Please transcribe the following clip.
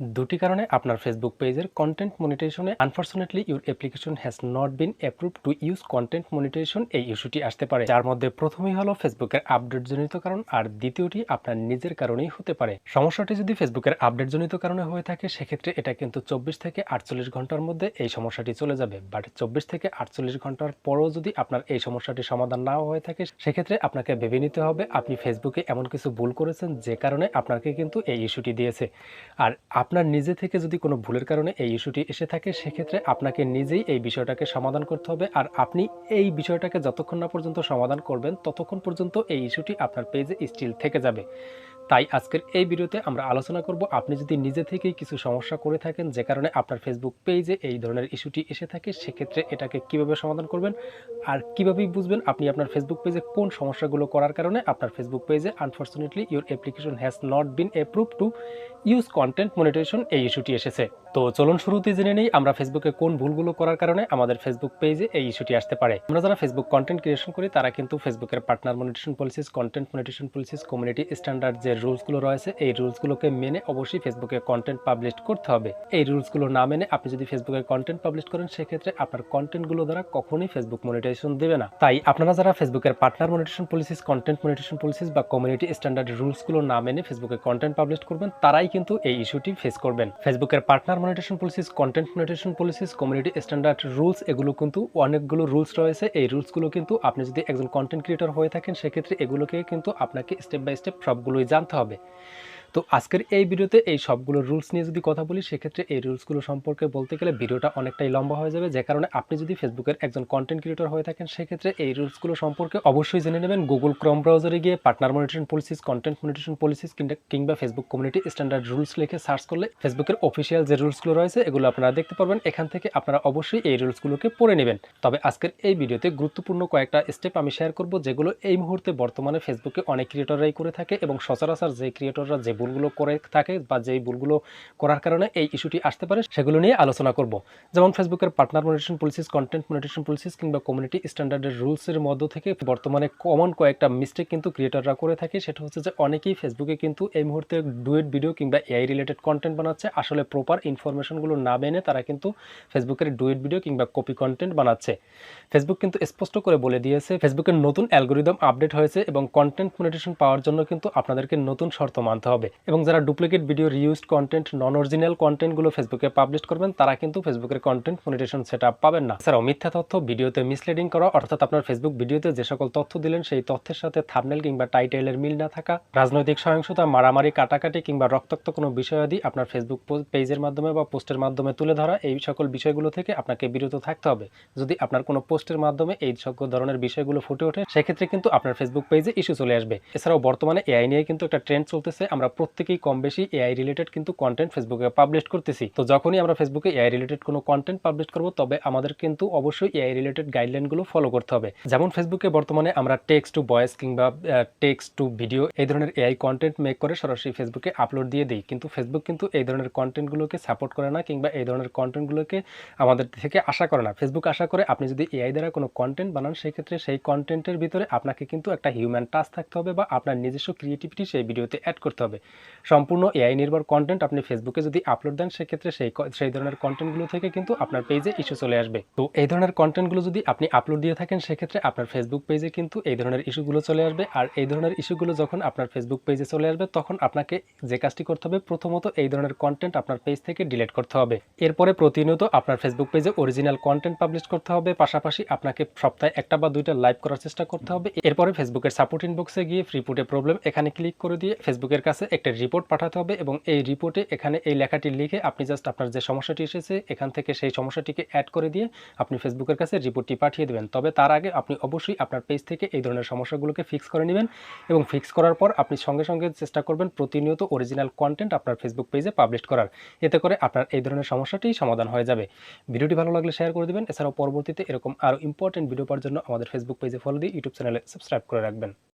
দুটি কারণে আপনার ফেসবুক পেজের content মনিটাইজেশনে unfortunately your application has not been approve to use content monetization এই ইস্যুটি আসতে পারে। যার মধ্যে প্রথমেই হলো ফেসবুকের আপডেট জনিত কারণ, আর দ্বিতীয়টি আপনার নিজের কারণেই হতে পারে। সমস্যাটি যদি ফেসবুকের আপডেট জনিত কারণে হয়ে থাকে, সেক্ষেত্রে এটা কিন্তু চব্বিশ থেকে আটচল্লিশ ঘণ্টার মধ্যে এই সমস্যাটি চলে যাবে। বাট চব্বিশ থেকে আটচল্লিশ ঘণ্টার পরও যদি আপনার এই সমস্যাটি সমাধান নাও হয়ে থাকে, সেক্ষেত্রে আপনাকে ভেবে নিতে হবে, আপনি ফেসবুকে এমন কিছু ভুল করেছেন যে কারণে আপনাকে কিন্তু এই ইস্যুটি দিয়েছে। আর আপনার নিজে থেকে যদি কোনো ভুলের কারণে এই ইস্যুটি এসে থাকে, সেক্ষেত্রে আপনাকে নিজেই এই বিষয়টাকে সমাধান করতে হবে। আর আপনি এই বিষয়টাকে যতক্ষণ না পর্যন্ত সমাধান করবেন, ততক্ষণ পর্যন্ত এই ইস্যুটি আপনার পেজে স্টিল থেকে যাবে। তাই আজকের এই ভিডিওতে আমরা আলোচনা করব আপনি যদি নিজে থেকেই কিছু সমস্যা করে থাকেন, যে কারণে আপনার ফেসবুক পেজে এই ধরনের ইস্যুটি এসে থাকে, সেক্ষেত্রে এটাকে কীভাবে সমাধান করবেন? আর কিভাবেই বুঝবেন আপনি আপনার ফেসবুক পেজে কোন সমস্যাগুলো করার কারণে আপনার ফেসবুক পেজে unfortunately your application has not been approve to use content monetization এই ইস্যুটি এসেছে। তো চলুন শুরুতে জেনে নেই আমরা ফেসবুকে কোন ভুলগুলো করার কারণে আমাদের ফেসবুক পেজে এই ইস্যুটি আসতে পারে। আমরা যারা ফেসবুক কন্টেন্ট ক্রিয়েশন করি, তারা কিন্তু ফেসবুকের partner monetization policies content monetization policies community standard যে রুলসগুলো রয়েছে, এই রুলসগুলোকে মেনে অবশ্যই ফেসবুকে কন্টেন্ট পাবলিশ করতে হবে। এই রুলসগুলো না মেনে আপনি যদি ফেসবুকে কন্টেন্ট পাবলিশ করেন, সেক্ষেত্রে আপনার কন্টেন্টগুলো দ্বারা কখনোই ফেসবুক মনিটাইজেশন দেবে না। তাই আপনারা যারা ফেসবুকের partner monetization policies content monetization policies বা কমিউনিটি স্ট্যান্ডার্ড রুলসগুলো না মেনে ফেসবুকে কন্টেন্ট পাবলিশ করবেন, তারাই কিন্তু এই ইস্যুটি ফেস করবেন। ফেসবুকের partner monetization policies content monetization policies community standard rules এগুলো কিন্তু অনেকগুলো রুলস রয়েছে। এই রুলসগুলো কিন্তু আপনি যদি একজন কন্টেন্ট ক্রিয়েটর হয়ে থাকেন, সেক্ষেত্রে এগুলোকে কিন্তু আপনাকে স্টেপ বাই স্টেপ সবগুলোই জানতে হবে। তো আজকের এই ভিডিওতে এই সবগুলো রুলস নিয়ে যদি কথা বলি, সেক্ষেত্রে এই রুলসগুলো সম্পর্কে বলতে গেলে ভিডিওটা অনেকটাই লম্বা হয়ে যাবে। যে কারণে আপনি যদি ফেসবুকের একজন কন্টেন্ট ক্রিয়েটর হয়ে থাকেন, সেক্ষেত্রে এই রুলসগুলো সম্পর্কে অবশ্যই জেনে নেবেন। গুগল ক্রম ব্রাউজারে গিয়ে partner monetization policies content monetization policies কিংবা ফেসবুক কমিউনিটি স্ট্যান্ডার্ড রুলস লিখে সার্চ করলে ফেসবুকের অফিসিয়াল যে রুলসগুলো রয়েছে, এগুলো আপনারা দেখতে পারবেন। এখান থেকে আপনারা অবশ্যই এই রুলসগুলোকে পড়ে নেবেন। তবে আজকের এই ভিডিওতে গুরুত্বপূর্ণ কয়েকটা স্টেপ আমি শেয়ার করব, যেগুলো এই মুহূর্তে বর্তমানে ফেসবুকে অনেক ক্রিয়েটররাই করে থাকে এবং সচরাচর যে ক্রিয়েটররা যে ভুলগুলো করে থাকে বা যেই ভুলগুলো করার কারণে এই ইস্যুটি আসতে পারে, সেগুলো নিয়ে আলোচনা করব। যেমন ফেসবুকের partner monetization policies, content monetization policies কিংবা কমিউনিটি স্ট্যান্ডার্ডের রুলসের মধ্য থেকে বর্তমানে কমন কয়েকটা মিস্টেক কিন্তু ক্রিয়েটররা করে থাকে। সেটা হচ্ছে যে অনেকেই ফেসবুকে কিন্তু এই মুহূর্তে ডুয়েট ভিডিও কিংবা এআই রিলেটেড কন্টেন্ট বানাচ্ছে। আসলে প্রপার ইনফরমেশনগুলো না মেনে তারা কিন্তু ফেসবুকের ডুয়েট ভিডিও কিংবা কপি কন্টেন্ট বানাচ্ছে। ফেসবুক কিন্তু স্পষ্ট করে বলে দিয়েছে ফেসবুকের নতুন অ্যালগোরিদম আপডেট হয়েছে এবং কন্টেন্ট মনিটেশন পাওয়ার জন্য কিন্তু আপনাদেরকে নতুন শর্ত মানতে হবে এবং যারা duplicate video reused content non original কন্টেন্টগুলো ফেসবুকে পাবলিশ করবেন, তারা কিন্তু ফেসবুকের কন্টেন্ট মনিটেশন সেট পাবেন না। এছাড়াও মিথ্যা তথ্য ভিডিওতে মিসলিডিং করা, অর্থাৎ আপনার ফেসবুক ভিডিওতে যে সকল তথ্য দিলেন, সেই তথ্যের সাথে থামনেল কিংবা টাইটেলের মিল না থাকা, রাজনৈতিক সহিংসতা, মারামারি, কাটাকাটি কিংবা রক্তাক্ত কোনো বিষয়াদি আপনার ফেসবুক পেজের মাধ্যমে বা পোস্টের মাধ্যমে তুলে ধরা, এই সকল বিষয়গুলো থেকে আপনাকে বিরত থাকতে হবে। যদি আপনার কোনো পোস্টের মাধ্যমে এই সকল ধরনের বিষয়গুলো ফুটে ওঠে, সেক্ষেত্রে কিন্তু আপনার ফেসবুক পেজে ইস্যু চলে আসবে। এছাড়াও বর্তমানে এআই নিয়ে কিন্তু একটা ট্রেন্ড চলতেছে, আমরা প্রত্যেকেই কম বেশি এআই রিলেটেড কিন্তু কন্টেন্ট ফেসবুকে পাবলিশ করতেছি। তো যখনই আমরা ফেসবুকে এআই রিলেটেড কোনো কন্টেন্ট পাবলিশ করব, তবে আমাদের কিন্তু অবশ্যই এআই রিলেটেড গাইডলাইনগুলো ফলো করতে হবে। যেমন ফেসবুকে বর্তমানে আমরা টেক্সট টু ভয়েস কিংবা টেক্সট টু ভিডিও এই ধরনের এআই কন্টেন্ট মেক করে সরাসরি ফেসবুকে আপলোড দিয়ে দিই। কিন্তু ফেসবুক কিন্তু এই ধরনের কন্টেন্টগুলোকে সাপোর্ট করে না কিংবা এই ধরনের কন্টেন্টগুলোকে আমাদের থেকে আশা করে না। ফেসবুক আশা করে আপনি যদি এআই দ্বারা কোনো কন্টেন্ট বানান, সেক্ষেত্রে সেই কন্টেন্টের ভিতরে আপনাকে কিন্তু একটা হিউম্যান টাচ থাকতে হবে বা আপনার নিজস্ব ক্রিয়েটিভিটি সেই ভিডিওতে অ্যাড করতে হবে। সম্পূর্ণ এআই নির্ভর কন্টেন্ট আপনি ফেসবুকে যদি আপলোড দেন, সেক্ষেত্রে সেই সেই ধরনের কন্টেন্টগুলো থেকে কিন্তু আপনার পেজে ইস্যু চলে আসবে। তো এই ধরনের কন্টেন্টগুলো যদি আপনি আপলোড দিয়ে থাকেন, সেক্ষেত্রে আপনার ফেসবুক পেজে কিন্তু এই ধরনের ইস্যুগুলো চলে আসবে। আর এই ধরনের ইস্যুগুলো যখন আপনার ফেসবুক পেজে চলে আসবে, তখন আপনাকে যে কাজটি করতে হবে, প্রথমত এই ধরনের কন্টেন্ট আপনার পেজ থেকে ডিলিট করতে হবে। এরপরে প্রতিনিয়ত আপনার ফেসবুক পেজে অরিজিনাল কন্টেন্ট পাবলিশ করতে হবে। পাশাপাশি আপনাকে সপ্তাহে একটা বা দুইটা লাইভ করার চেষ্টা করতে হবে। এরপরে ফেসবুকের সাপোর্ট ইনবক্সে গিয়ে ফ্রি পুটে প্রবলেম এখানে ক্লিক করে দিয়ে ফেসবুকের কাছে একটা রিপোর্ট পাঠাতে হবে এবং এই রিপোর্টে এখানে এই লেখাটি লিখে আপনি জাস্ট আপনার যে সমস্যাটি এসেছে, এখান থেকে সেই সমস্যাটিকে অ্যাড করে দিয়ে আপনি ফেসবুকের কাছে রিপোর্টটি পাঠিয়ে দেবেন। তবে তার আগে আপনি অবশ্যই আপনার পেজ থেকে এই ধরনের সমস্যাগুলোকে ফিক্স করে নেবেন এবং ফিক্স করার পর আপনি সঙ্গে সঙ্গে চেষ্টা করবেন প্রতিনিয়ত অরিজিনাল কন্টেন্ট আপনার ফেসবুক পেজে পাবলিশ করার। এতে করে আপনার এই ধরনের সমস্যাটি সমাধান হয়ে যাবে। ভিডিওটি ভালো লাগলে শেয়ার করে দেবেন। এছাড়াও পরবর্তীতে এরকম আরও ইম্পর্টেন্ট ভিডিও পাওয়ার জন্য আমাদের ফেসবুক পেজে ফলো দিয়ে ইউটিউব চ্যানেলে সাবস্ক্রাইব করে রাখবেন।